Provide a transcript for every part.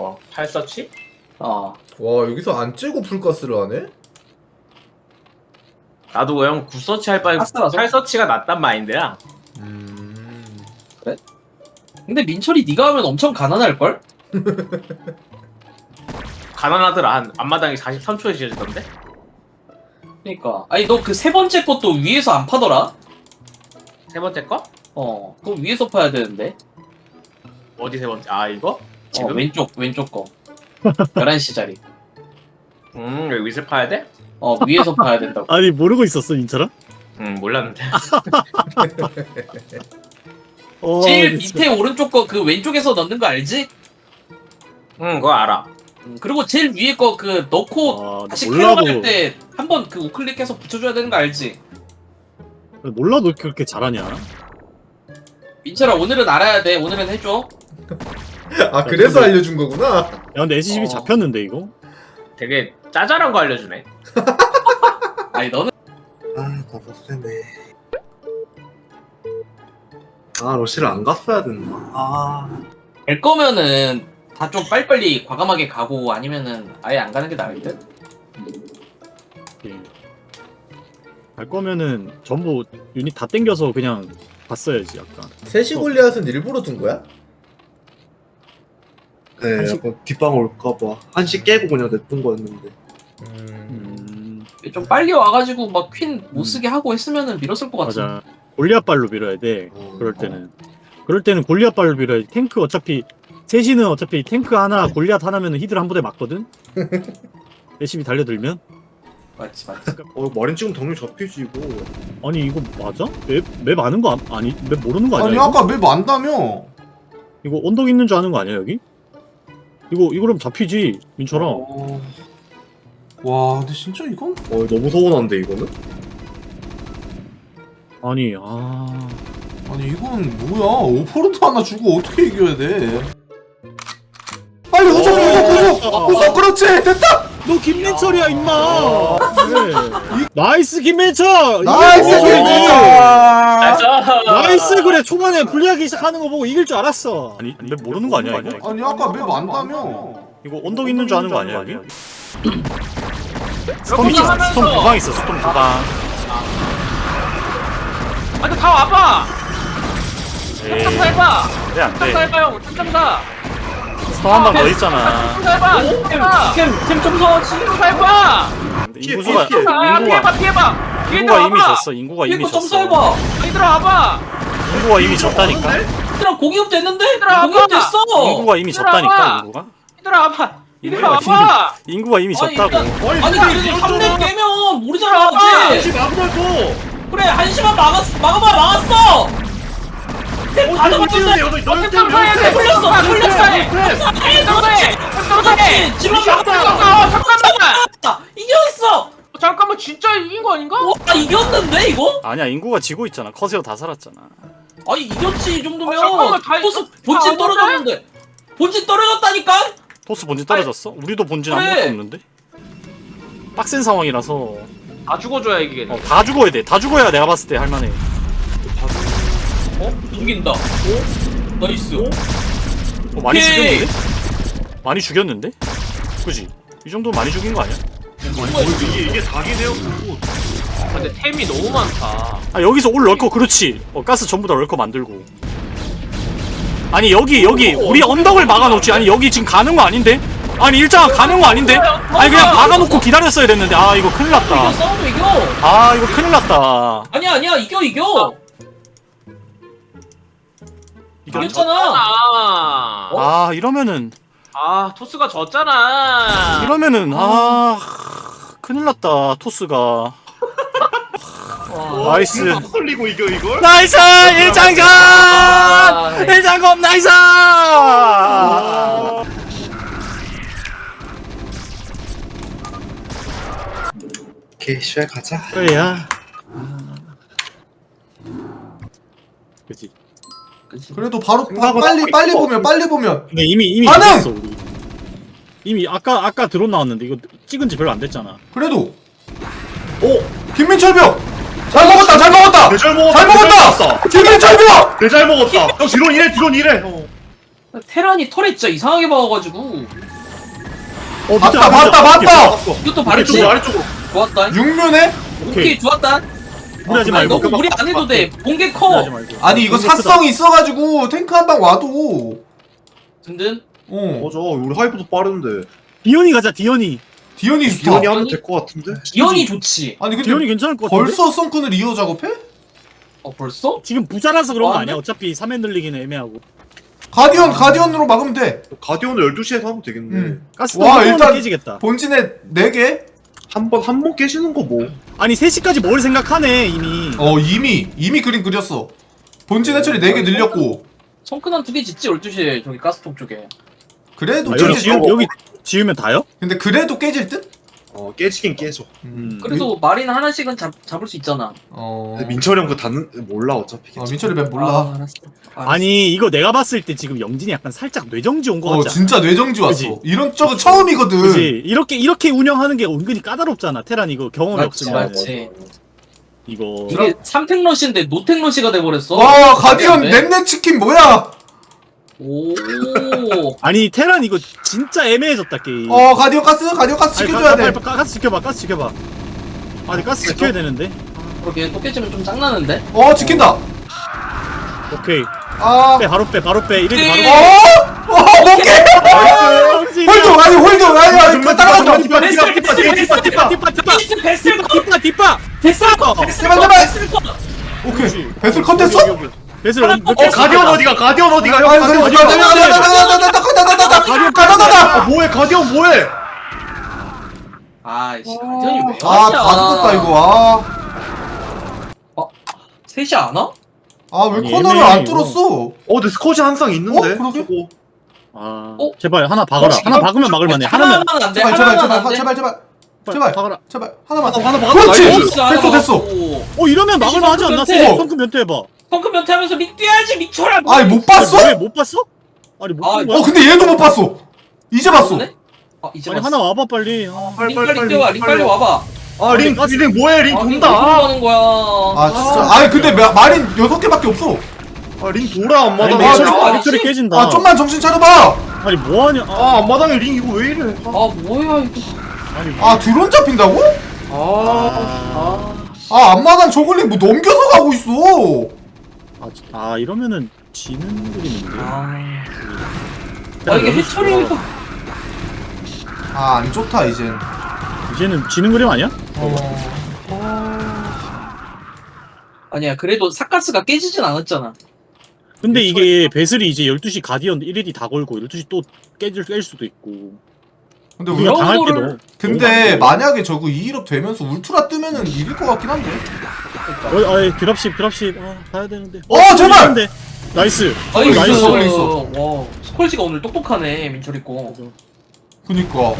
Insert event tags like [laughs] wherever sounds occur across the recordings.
어, 팔서치? 어. 와 여기서 안 째고 풀가스를 하네? 나도 형 굿서치 할 바에 가스라서? 팔서치가 낫단 마인드야. 음... 근데 민철이 네가 하면 엄청 가난할 걸? [laughs] 가난하더라. 한 앞마당이 43초에 지어지던데? 그러니까. 아니 너 그 세 번째 것도 위에서 안 파더라? 세 번째 거? 어. 그거 위에서 파야 되는데. 어디 세 번째? 아 이거? 어, 지금? 왼쪽 왼쪽 거. [laughs] 11시짜리. 음 여기 위슬 파야 돼? 어 위에서 파야 된다고. [laughs] 아니 모르고 있었어 인철아? 음 몰랐는데. [laughs] 어, 제일. 밑에 오른쪽 거 그 왼쪽에서 넣는 거 알지? 응 그거 알아. 음, 그리고 제일 위에 거 그 넣고 아, 나 다시 몰라도 캐롤할 때 한 번 그 우클릭해서 붙여줘야 되는 거 알지? 몰라도 그렇게 잘하냐? 민철아 오늘은 알아야 돼. 오늘은 해줘. 아 그래서 알려준 거구나? 야 근데 SCP 어. 잡혔는데 이거? 되게 짜잘한 거 알려주네. [laughs] 아니 너는 아, 나도 세네. 아, 러시를 안 갔어야 됐나? 아, 될 거면은 다 좀 빨리빨리 과감하게 가고 아니면은 아예 안 가는 게 나을 듯? 예. 갈 거면은 전부 유닛 다 땡겨서 그냥 갔어야지 약간. 셋이 골리앗은 일부러 둔 거야? 네, 한시- 약간 뒷방 올까봐. 한시 깨고 그냥 냅둔 거였는데. 음... 음, 좀 빨리 와가지고 막 퀸 못 쓰게 하고 했으면은 밀었을 것 같아. 맞아. 골리앗발로 밀어야 돼. 어, 그럴 때는. 그럴 때는 골리앗발로 밀어야지. 탱크 어차피 셋이는 어차피 탱크 하나 골리앗 하나면 히드를 한 부대 맞거든. [laughs] 열심히 달려들면 맞지 맞지. 어, 마린 지금 당연히 잡히지, 이거. 아니 이거 맞아? 맵, 맵 아는 거 아, 니맵 모르는 거 아니야? 아니 이거? 아까 맵 안다며 이거 언덕 있는 줄 아는 거 아니야 여기? 이거 이거럼 잡히지 민철아. 어, 와 근데 진짜 이건? 어, 너무 서운한데, 이거는? 아니 아. 아니 이건 뭐야? 오포르트 하나 주고 어떻게 이겨야 돼? 빨리 우선 우선 우선 우선 그렇지! 됐다! 너 김민철이야 임마. 그래. 나이스 김민철. 나이스 이거 소리 뭐지? 진짜 나이스 그래 초반에 불리하기 시작하는 거 보고 이길 줄 알았어. 아니 맵 모르는 거 아니야 이거? 아니 아까 맵 안다며 이거 언덕 있는 줄 아는 거 아니야 여기? 스톰 있어. 스톰 도방 있어 스톰 도방. 아니 다 와봐. 탐사 해봐. 그래 탐사 돼. 해봐 형. 탐사. 스톰 한 방 더 있잖아. 탐사 해봐. 탐사. 템좀 사와지. 탐사 해봐. 근데 피해, 인구수가 피해, 피해. 아, 피해봐 인구가 피해봐. 뒤에 인구가 이미 들어와봐. 졌어. 인구가 이미 이거 졌어. 써봐. 여기 들어와봐. 인구가 이미 졌다니까. 얘들아 고기업 됐는데? 얘들아, 아빠. 됐어. 인구가 이미. 졌다니까 인구가. 들어와봐. 인구가 들어와봐. 이미 인구가 이미 아니, 졌다고. 일단- 아니 그래도 3렙 깨면 모르잖아 어제. 마구라고! 그래 한시만 막았 막아봐 막았어. 템. 풀렸어 풀렸어. 탐사해. 탐사해. 지금 잠깐만. 잠깐만. 이겼어. 잠깐만 진짜 이긴 거 아닌가? 와 이겼는데 이거? 아니야 인구가 지고 있잖아. 커세어 다 살았잖아. 아니 이겼지 이 정도면 아, 잠깐만, 다 토스 이겼- 본진 다 떨어졌는데 본진 떨어졌다니까? 토스 본진 떨어졌어? 우리도 본진 그래. 아무것도 없는데? 빡센 상황이라서 다 죽어줘야 이기겠네. 어, 다 죽어야 돼. 다 죽어야 내가 봤을 때 할만해. 어? 죽인다. 어? 나이스. 어, 많이 오케이. 죽였는데? 많이 죽였는데? 그지? 이 정도 많이 죽인 거 아니야? 이게, 이게 닭이네요, 근데 템이 너무 많다. 아 여기서 올 럴커 그렇지. 어, 가스 전부 다 럴커 만들고. 아니 여기 여기 우리 언덕을 막아놓지. 아니 여기 지금 가는 거 아닌데? 아니 일장 가는 거 아닌데? 아니 그냥 막아놓고 기다렸어야 됐는데. 아 이거 큰일 이겨 났다. 싸움도 이겨. 아 이거 큰일 났다. 아니야 아니야 이겨 이겨. 이거 이겼잖아. 아, 아 이러면은 아 토스가 졌잖아. 이러면은 아 큰일 났다 토스가. 나이스. 털리고 이겨, 이걸? 나이스 일장검 아, 일장검 나이스. 오케이, 가자. 그래야. 그지. 그래도 바로 파- 생각보다 빨리 빨리 뭐- 보면 빨리 보면. 근데 이미 이미 반응! 이겼어 우리. 이미 아까 아까 드론 나왔는데 이거 찍은 지 별로 안 됐잖아. 그래도. 오! 김민철 병 잘 먹었다 잘 먹었다! 대잘 먹었다! 잘 먹었다! 김민철병 대잘 먹었다! 형, 드론 이래, 드론 이래! 어. 테란이 털에 진짜 이상하게 박아가지고. 어, 봤다 봤다. 봤다! 이것도 바르지 아래쪽으로. 좋았다. 육면에? 오케이. 좋았다 무리하지 아니 말고. 너무 무리 안 해도 돼 무리하지 커 말고. 아니 이거. 사성이 있어가지고 탱크 한 방 와도 든든 어 맞아 우리 하이브도 빠른데 디언이 가자 디언이. 디언이 좋다 기현이 하면 될 것 같은데 기현이 좋지 아니 근데 디언이 괜찮을 것 같은데. 벌써 썬큰을 이어 작업해? 어 벌써? 지금 부자라서 그런 거 아, 아니야? 어차피 3엔 늘리기는 애매하고. 가디언 가디언으로 막으면 돼 가디언을 12시에서 하면 되겠네 음. 가스 와, 와 일단- 깨지겠다. 본진에 4개? 한 번 한 번 깨지는 거뭐 아니 3시까지 뭘 생각하네 이미. 어 이미 이미 그림 그렸어 본진 해처리 4개 늘렸고 성큰 한두 개 짓지 12시에 저기 가스통 쪽에 그래도 아, 여기 깨질 듯? 여기 지으면 다요? 근데 그래도 깨질 듯? 어, 깨지긴 깨져 음. 그래도 마린 하나씩은 잡, 잡을 수 있잖아 어... 근데 민철이 형그 닿는 몰라 어차피 어 민철이 맵 몰라 아, 알았어. 알았어. 아니 이거 내가 봤을 때 지금 영진이 약간 살짝 뇌정지 온 거 어 같지 않아? 진짜 뇌정지 왔어 그지? 이런 적은 처음이거든 그지 이렇게 이렇게 운영하는 게 은근히 까다롭잖아 테란 이거 경험이 맞지, 없으면 맞지. 이거 이게 삼택러시인데 노택러시가 돼버렸어 와 가디언 네. 넷넷 치킨 뭐야 오. 아니 테란 이거 진짜 애매해졌다 게임. 어 가디언 가스? 가디언 가스 아니, 지켜줘야 가, 돼. 가, 가, 가스 지켜봐 가스 지켜봐. 아니 가스 지켜야 되는데? 그러게 또 깨지면 좀 짱나는데? 어 지킨다. 오케이. 아. 빼 바로 빼 바로 빼. 이래도 바로 네. 어? 어 못깨? 영진이야. 홀드 아니 홀드 아니 아니 따라가지 마. 뒷바 뒷바 뒷바 뒷바 뒷바 뒷바 뒷바. 베스트 베스트 뒷바 뒷바 베스트 제발, 제발. 오케이. 배슬 컷 됐어? 배슬 하나 몇더개 가디언 어디가 가디언 어디가 형 가디언 가디 어디가 가디 가디 가디 가디 가디 가디 가디 아 뭐해 가디언 뭐해 아이씨 가디언이 왜 아 다 죽었다 이거 셋이 안 와? 아아왜 아니, 코너를 애매해, 안 이거. 뚫었어 어 근데 스컷이 항상 있는데 어, 그러게? 저거. 아 어? 제발 하나 박아라 혹시 하나 이거- 박으면 막을 만해 하나면 하나만 안돼 제발 제발 하나만 제발 안돼 제발 제발 제발 박아라 제발 하나만 하나, 하나 박았다. 그렇지 나이스. 됐어 됐어 어 이러면 막을 만하지 않나 성큼 변태. 변태 해봐 펑크 변태하면서 믹 뛰어야지 믹쳐라. 아니 못 봤어? 왜 못 봤어? 아니 못 아, 본 거야? 어 근데 얘도 못 봤어. 이제 봤어. 아 이제 아니 봤어. 하나 와봐 빨리. 아, 링 빨리 뛰어와 링 빨리 와봐. 아링 가스- 링 뭐해 링 아, 링 돈다 가는 거야. 아 진짜. 아니 근데 마- 마린 여섯 개밖에 없어. 아링 돌아 아니 앞마당에. 아, 매철이 저거 아니지? 매철이 깨진다. 아 좀만 정신 차려봐. 아니 뭐 하냐? 아, 아 앞마당에 링 이거 왜 이래? 아 뭐야 이거. 아니 아 드론 잡힌다고? 아 아, 아 앞마당 저글링 뭐 넘겨서 가고 있어 아, 지- 아 이러면은 지는 그림인데? 아, 아 이게 해처리 이거 아안 좋다 이젠. 이제는 지는 그림 아니야? 아니야 그래도 사카스가 깨지진 않았잖아. 근데 이게 배슬이 이제 12시 가디언 1일이 다 걸고 12시 또 깨질 깰 수도 있고 근데 우리가 우리가 이런 당할 게 거를- 너무 근데 만약에 저거 2일업 되면서 울트라 뜨면은 이길 것 같긴 한데. 어, 아이 드랍십 드랍십. 아 가야 되는데. 어, 제발! 근데. 나이스. 나이스. 나이스, 나이스. 와 스콜지가 오늘 똑똑하네 민철이 거. 그니까.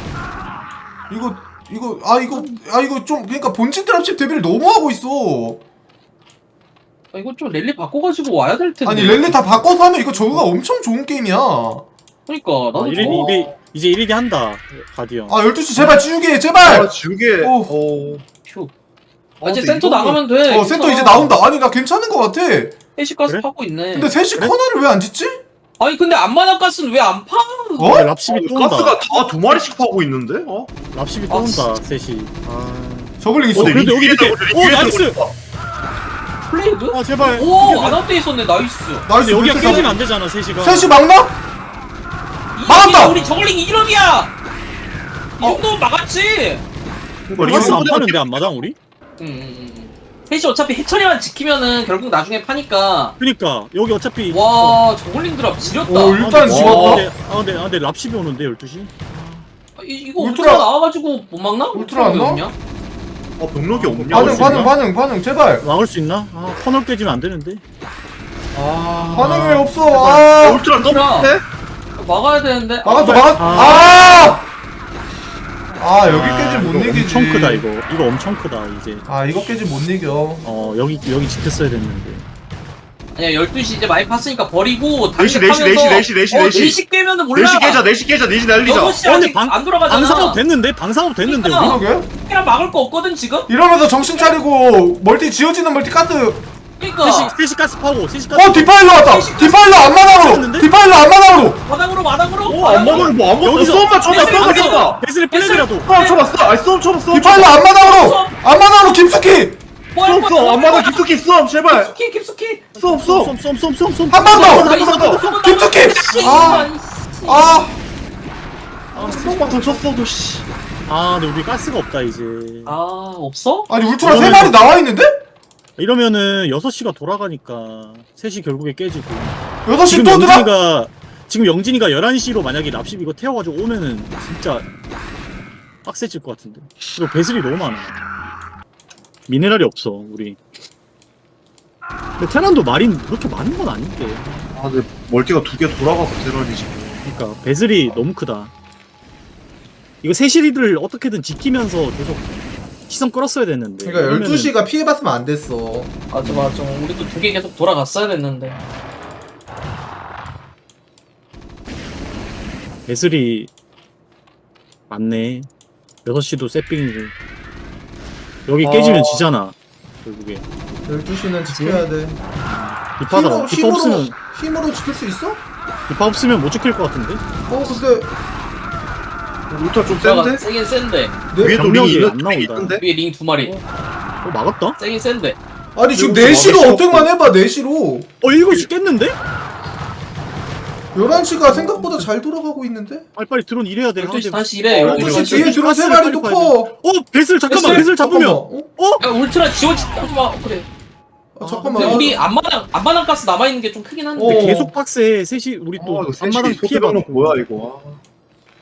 이거 이거 아 이거 아 이거 좀 그러니까 본진 드랍십 대비를 너무 하고 있어. 아, 이거 좀 랠리 바꿔가지고 와야 될 텐데. 아니 랠리 다 바꿔서 하면 이거 저거가 엄청 좋은 게임이야. 아 그러니까 아, 나도 1일, 좋아. 1일, 이제 1일이 한다 가디언. 12시 제발 지우개 아 제발! 지우개. 오. 어. 휴. 어, 아, 이제 근데 센터 이거는- 나가면 돼. 어 센터 이제 나온다. 아니 나 괜찮은 것 같아. 해시 가스 그래? 파고 있네. 근데 셋이 커널을 왜 안 짓지? 아니 근데 안마당 가스는 왜 안 파? 어? 아, 랍십이 또 온다. 가스가 다 두 마리씩 파고 있는데? 어? 랍십이 또 아, 온다 셋이 아... 저글링 있어. 어, 네. 그래도 여기 밑에 오 나이스! 플레이드? 아 제발. 오 안압돼 있었네. 나이스. 나이스 근데 여기가 깨지면 가- 안 되잖아 셋이가. 셋이 막나? 막았다! 우리 저글링 이름이야 이 정도면 막았지 그러니까 가스 안링 파는데 안마당 우리? 응응응 셋이 어차피 해처리만 지키면은 결국 나중에 파니까 그니까 여기 어차피 와 저글링 드랍 지렸다 오, 일단 아, 지웠다. 근데, 아 근데 아 근데 랍십이 오는데 12시? 아, 이, 이거 울트라- 울트라, 나와가지고 못 막나? 울트라 안왜 나와? 없냐? 어 병력이 없냐 반응 수 반응? 반응 반응 제발 막을 수 있나? 아 커널 깨지면 안 되는데 아 반응이 왜 없어 아, 아 울트라 넘네 막아야 되는데? 막았어 아, 막았 아! 아! 여기 깨지 못 이거 이기지. 엄청 크다 이거. 이거 엄청 크다 이제. 아 이거 깨지 못 이겨. 어 여기 여기 지켰어야 됐는데. 아니야 12시 이제 많이 팠으니까 버리고 네시, 네시, 네시, 네시, 네시, 어, 네시. 4시 깨면은 몰라. 4시 깨자 4시 깨자 4시 날리자. 6시 어, 근데 아직 방- 안 돌아가잖아. 방사업 됐는데? 방사업 됐는데 우리? 그러니까. 그러게 그냥 막을 거 없거든 지금? 이러면서 정신 차리고 멀티 지어지는 멀티 카드 그니까. 셋이 셋이 가스 파고 셋이 가스 어 디파일러 왔다. 디파일러 앞마당으로? 디파일러 앞마당으로 마당으로 마당으로? 오 안마당을 뭐 아무것도 여기서- 썸만 쳐봐 썸만 여기서- 쳐봐. 베슬의 플래그라도. 썸 쳐봤어. 아니 썸 쳐봤어 디파일러 앞마당으로 앞마당으로 김숙희 썸 썸, 안마당 깊숙이 썸 제발. 깊숙이 깊숙이. 썸썸 썸썸썸썸썸 한방 더! 더. 김숙희 아, 아. 썸방탄 쳤어도 씨. 아 근데 우리 가스가 없다 이제. 아 없어? 아니 울트라 세 마리 나와 있는데? 이러면은 6시가 돌아가니까 셋이 결국에 깨지고. 6시 지금 또 들어? 영진이가 지금 영진이가 11시로 만약에 납십 이거 태워가지고 오면은 진짜 빡세질 것 같은데. 그리고 배슬이 너무 많아. 미네랄이 없어 우리. 근데 테란도 마린 그렇게 많은 건 아닌데 아 근데 멀티가 두 개 돌아가서 테란이 지금. 그러니까 배슬이 너무 크다. 이거 세시리를 어떻게든 지키면서 계속 시선 끌었어야 됐는데. 그러니까 그러면은 12시가 피해봤으면 안 됐어. 맞아 맞아. 우리도 두 개 계속 돌아갔어야 됐는데. 배슬이 맞네. 6시도 세핑이고. 여기 깨지면 어. 지잖아 결국에. 12시는 지켜야 돼. 힘으로, 디파 없으면 힘으로, 힘으로 지킬 수 있어? 디파 없으면 못 지킬 것 같은데? 어 근데 울트라 좀 센데? 세긴 센데 네? 위에도 병력이 링이 안 있는- 나온다. 있던데? 위에 링 두 마리 어 막았다? 세긴 센데 아니 지금 이거 4시로 막을 어택만 해봐 4시로 어 7시 깼는데? 11시가 생각보다 잘 돌아가고 있는데? 빨리빨리 드론 일해야 돼 12시 상대- 다시 이래 어, 12시 이거 뒤에 들어 세 마리 빨리 놓고 어 배슬 잠깐만 배슬? 배슬 잡으면 잠깐만, 어? 어? 야 울트라 지워지 하지마 그래 아, 잠깐만 근데 우리 앞마당 앞마당 가스 남아있는 게 좀 크긴 한데 어. 계속 빡세 셋이 우리 또 아 이거 앞마당 피해봐 소대방은 뭐야 이거 아.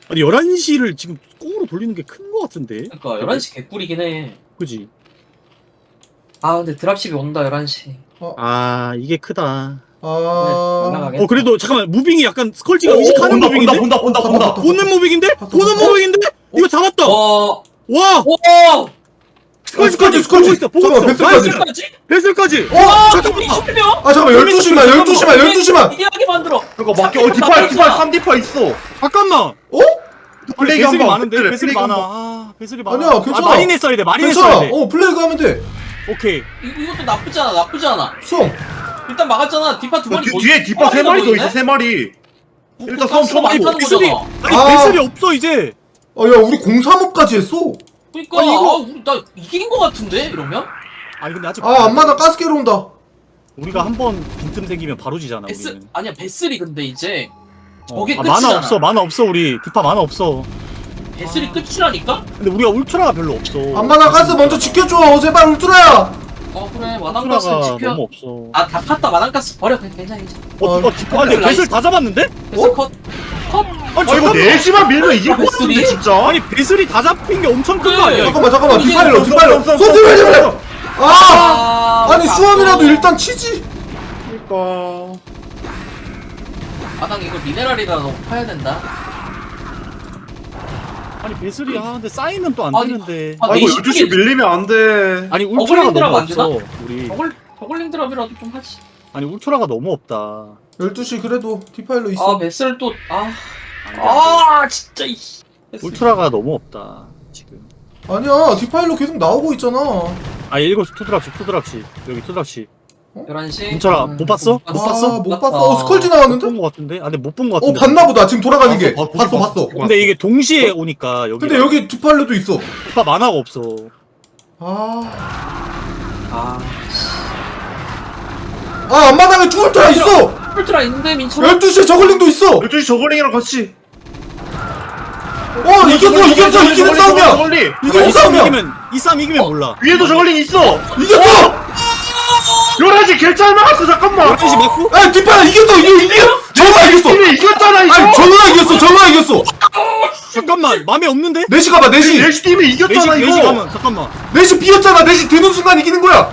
아니 11시를 지금 꽁으로 돌리는 게 큰 거 같은데 그러니까 11시 개꿀이긴 해아 그지? 근데 드랍십이 온다 11시 아 이게 크다 아... 올라가게 어 그래도 잠깐만 무빙이 약간 스컬지가 의식하는 본다 무빙인데? 본다 본다 본다 본다 보는 무빙인데? 보는? 무빙인데? 이거 잡았다! 어 와! 오! 스컬지 스컬지, 보고 스컬지. 있어 보고 잠깐만, 있어. 나이스! 베슬까지? 베슬까지! 어? 잠깐만! 20명? 아 잠깐만 12시만 12시만 12시만 이해하게 만들어 그러니까 막혀 어 디파 디파 3디파 있어 잠깐만! 어? 플레이 베슬이 한번 많은데? 그래, 베슬이 플레이 많아 한번. 아 베슬이 많아 아니야, 괜찮아. 아, 마린 했어야 돼 마린 괜찮아 했어야 돼어 플레이가 하면 돼 오케이 이- 이것도 나쁘지 않아 나쁘지 않아 수영 일단 막았잖아 디파 두 어, 마리 뒤, 더- 뒤에 디파 세 마리 더 보이네? 있어 세 마리 일단 많이 쳐봐 타는 베슬이 거잖아. 아니 아. 베슬이 없어 이제 아 야 우리 035까지 했어 그러니까 아니, 이거- 아, 우리 나 이긴 거 같은데 이러면? 아니 근데 아직 아 앞마당 가스게로 온다 우리가 한 번 빈틈 생기면 바로 지잖아 베스 우리는. 아니야 베슬이 근데 이제 어. 저게 아, 끝이잖아. 만화 없어 만화 없어 우리. 디파 만화 없어. 베슬이 끝이라니까? 근데 우리가 울트라가 별로 없어. 앞마당 가스 먼저 지켜줘 제발 울트라야! 어 그래. 마당가스 울트라가 지켜. 너무 없어. 아 다 팠다. 마당가스 버려. 그냥 괜찮아 괜찮아. 어, 어 디파 근데 베슬 베슬 다 잡았는데? 베슬 컷. 컷? 아니 아 이거 잠깐만. 4시만 밀면 이길 것 베슬이? 같은데 진짜? 아니 베슬이 다 잡힌 게 엄청 큰거 그래. 아니야 이거? 잠깐만 잠깐만. 이게 디파일러 썸, 디파일러. 썸, 썸, 손 제발 썸. 아 아니 아, 수험이라도 일단 치지. 그러니까. 마당 이거 미네랄이라도 파야 된다. 아니 베슬이 아 근데 쌓이면 또 안 아니, 되는데. 아, 아 이거 네 12시 밀리면 안 돼. 아니 울트라가 어글링 너무 안 되나? 없어 우리. 저걸 저글링 드랍이라도 좀 하지. 아니 울트라가 너무 없다. 12시 그래도 디파일러 있어. 아 또아. 안 돼, 안 돼. 아 진짜 이씨. 울트라가 너무 없다 지금. 아니야 디파일러 계속 나오고 있잖아 아 7시 투드랍시 투드랍시. 여기 투드랍시. 11시? 문철아, 못 봤어? 못 봤어? 아, 못 봤어? 어 스컬지 못 나왔는데? 본거 같은데? 아 근데 못 본 거 어 같은데. 봤나 보다. 지금 돌아가는 게. 봤어, 봤어 봤어, 봤어. 근데 이게 동시에 오니까 여기 근데 여기 디파일러도 있어. 디파 만화가 없어. 아... 아 아 앞마당에 투울트라 있어! 울트라 있는데 민철아? 12시에 저글링도 있어! 12시 저글링이랑 같이 어 이겼어 이겼어 이기는 싸움이야 저글링 이게 이 싸움 싸움이야 이기면 이 싸움 이기면 몰라. 위에도 저글링 있어. 이겼어. 11시 결잘 막았어 잠깐만. 11시 맞고? 아 뒷판에 이겼어. 이겨 이겨. 정말 이겼어. 팀이 이겼잖아 이거 아니 정말 이겼어. 정말 이겼어. 잠깐만 맘에 없는데? 4시 가봐 4시. 4시 팀이 4시, 이겼잖아 4시 이거. 가면 잠깐만. 4시 비었잖아. 4시 드는 순간 이기는 거야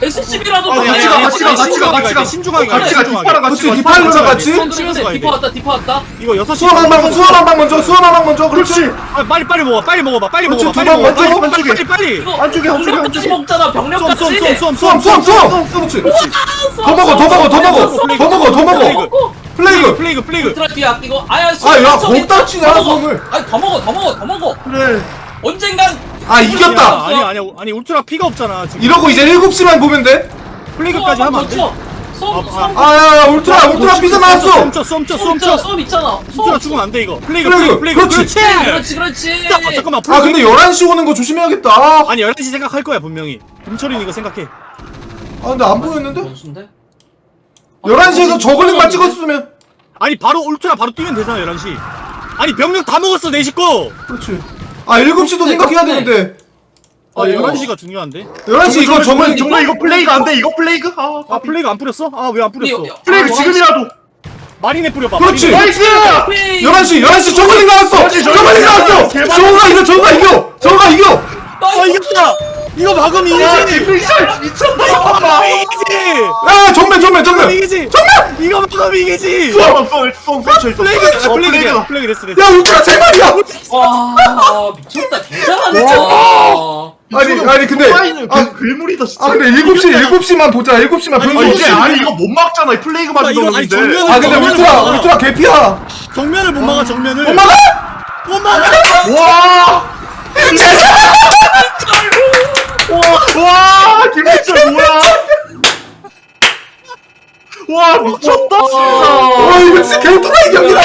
SCB라도 아니, 같이 가, 같이 가, 같이 가, 같이 가. 신중하게 가 같이 가 신중하게 뒷바라 같이 그렇지 가 디파일러랑 같이 치면서 디파 왔다 디파 왔다 이거 6시 수원 한 방 수원 한 방 먼저 수원 한 방 먼저 그렇지 아, 빨리 빨리 먹어 빨리 먹어봐 빨리 그렇지, 먹어봐 두 빨리 방 먹어봐 먼저, 빨리 빨리 빨리 이거 안쪽에, 안쪽에, 병력 같이 안쪽에. 먹잖아 병력같이 수원 수원 수원 그렇지 더 먹어 더 먹어 더 먹어 더 먹어 더 먹어 플레이그 플레이그 플레이그 울트라 뒤에 아끼고 아야 아야 거기다 치냐 수원을 아니 더 먹어 더 먹어 더 먹어 그래 언젠간 아 이겼다 아니 아니 아니 울트라 피가 없잖아 지금 이러고 이제 7시만 보면 돼 플레이그까지 하면 안 돼? 썸, 썸, 아 야 야 울트라 울트라 삐져나왔어 쏨쳐 쏨쳐 썸 있잖아, 쏨쳐 썸 있잖아. 울트라 썸. 죽으면 안 돼 이거 플레이그 플레이그, 플레이그 플레이그 그렇지. 그렇지 그렇지, 그렇지. 자, 잠깐만 아 근데 플레이그. 11시 오는 거 조심해야겠다 아 아니 11시 생각할 거야 분명히 김철인 이거 생각해 근데 안 보였는데? 원수인데? 11시에서 저글링만 찍었으면 아니 바로 울트라 바로 뛰면 되잖아 11시 아니 병력 다 먹었어 4시 거! 그렇지 아 7시도 생각해야 되는데 아 어. 11시가 중요한데 11시 이거 저글링 정말 이거 플레이가 안 돼. 이거 플레이그? 아, 아 플레이그 안 뿌렸어? 아 왜 안 뿌렸어? 플레이그 지금이라도. 마린에 뿌려봐 그렇지. 마린에. 나이스! 11시 11시 저글링 나왔어 저글링 나왔어. 저거가 이거 저거가 이겨 아 이거 막으면 야, 이기지! 미쳤다. 이거 막으면 이기지! 야 정면 정면 정면 이기지! 정면 이거 막으면 이기지! 송, 송, 플레이그 됐어 어, 플레이그 플레이그. 됐어 됐어 됐어 야 울트라 세 마리야 와, 미쳤다. 진짜. 아니 아니 근데 아, 괴물이다 진짜. 아 근데 7시 7시만 보자 7시만 아니, 아, 이게 아니 이거 못 막잖아. 이 플레이그만 아, 이거 아니. 정면을- 아 근데 정면을 울트라 막아. 울트라 개피야 정면을 못 막아 정면을 못 막아? 못 막아! 와! 와! 와! 김민철 뭐야? 와 미쳤다. 와 이거 진짜 개토라이 경기다